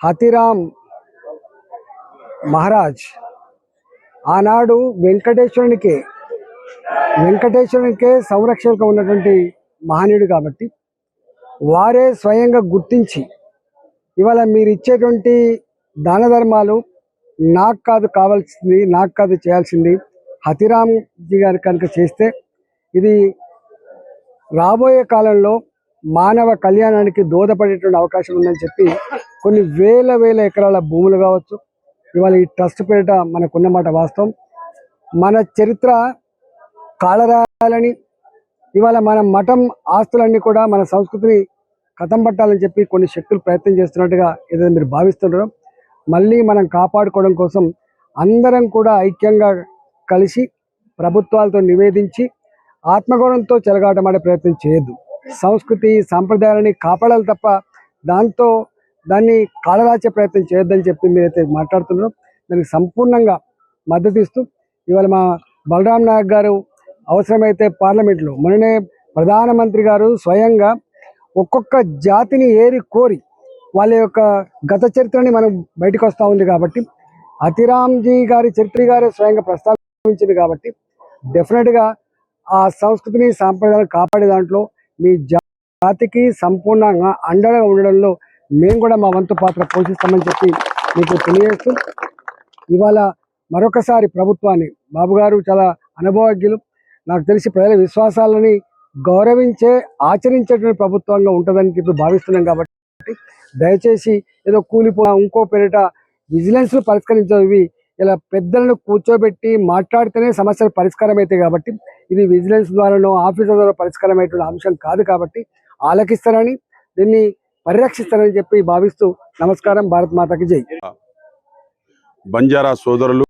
హతిరామ్ మహారాజ్ ఆనాడు వెంకటేశ్వరునికే వెంకటేశ్వరునికే సంరక్షణగా ఉన్నటువంటి మహనీయుడు కాబట్టి వారే స్వయంగా గుర్తించి ఇవాళ మీరు ఇచ్చేటువంటి దాన ధర్మాలు నాకు కాదు కావాల్సింది నాకు కాదు చేయాల్సింది హతిరామ్జీ గారు కనుక చేస్తే ఇది రాబోయే కాలంలో మానవ కళ్యాణానికి దోహదపడేటువంటి అవకాశం ఉందని చెప్పి కొన్ని వేల వేల ఎకరాల భూములు కావచ్చు. ఇవాళ ఈ ట్రస్ట్ పేరిట మనకున్నమాట వాస్తవం. మన చరిత్ర కాళరాయాలని ఇవాళ మన మఠం ఆస్తులన్నీ కూడా మన సంస్కృతిని కథం పట్టాలని చెప్పి కొన్ని శక్తులు ప్రయత్నం చేస్తున్నట్టుగా ఏదైనా మీరు భావిస్తున్నారు మళ్ళీ మనం కాపాడుకోవడం కోసం అందరం కూడా ఐక్యంగా కలిసి ప్రభుత్వాలతో నివేదించి ఆత్మగౌరవంతో చెలగాటమాడే ప్రయత్నం చేయొద్దు. సంస్కృతి సాంప్రదాయాలని కాపాడాలి తప్ప దాంతో దాన్ని కాళరాచే ప్రయత్నం చేయొద్దని చెప్పి మీరైతే మాట్లాడుతున్నారో. దానికి సంపూర్ణంగా మద్దతు ఇస్తూ ఇవాళ మా బలరాం నాయక్ గారు అవసరమైతే పార్లమెంట్లో మొన్ననే ప్రధానమంత్రి గారు స్వయంగా ఒక్కొక్క జాతిని ఏరి కోరి వాళ్ళ యొక్క గత చరిత్రని మనం బయటకు వస్తూ ఉంది కాబట్టి అతిరామ్జీ గారి చరిత్ర గారే స్వయంగా ప్రస్తావించింది కాబట్టి డెఫినెట్గా ఆ సంస్కృతిని సాంప్రదాయాలు కాపాడే దాంట్లో మీ జాతికి సంపూర్ణంగా అండగా ఉండడంలో మేము కూడా మా వంతు పాత్ర పోషిస్తామని చెప్పి మీకు తెలియజేస్తూ ఇవాళ మరొకసారి ప్రభుత్వాన్ని బాబు గారు చాలా అనుభవజ్ఞులు నాకు తెలిసి ప్రజల విశ్వాసాలని గౌరవించే ఆచరించేటువంటి ప్రభుత్వంగా ఉంటుందని చెప్పి భావిస్తున్నాం కాబట్టి దయచేసి ఏదో కూలిపో ఇంకో పేరిట విజిలెన్స్ పరిష్కరించేవి ఇలా పెద్దలను కూర్చోబెట్టి మాట్లాడితేనే సమస్యలు పరిష్కారం అవుతాయి కాబట్టి ఇది విజిలెన్స్ ద్వారానో ఆఫీసర్ ద్వారా పరిష్కారం అయ్యేటువంటి అంశం కాదు కాబట్టి ఆలకిస్తారని దీన్ని పరిరక్షిస్తారని చెప్పి భావిస్తూ నమస్కారం భారత్ మాతకి జై. బంజారా సోదరులు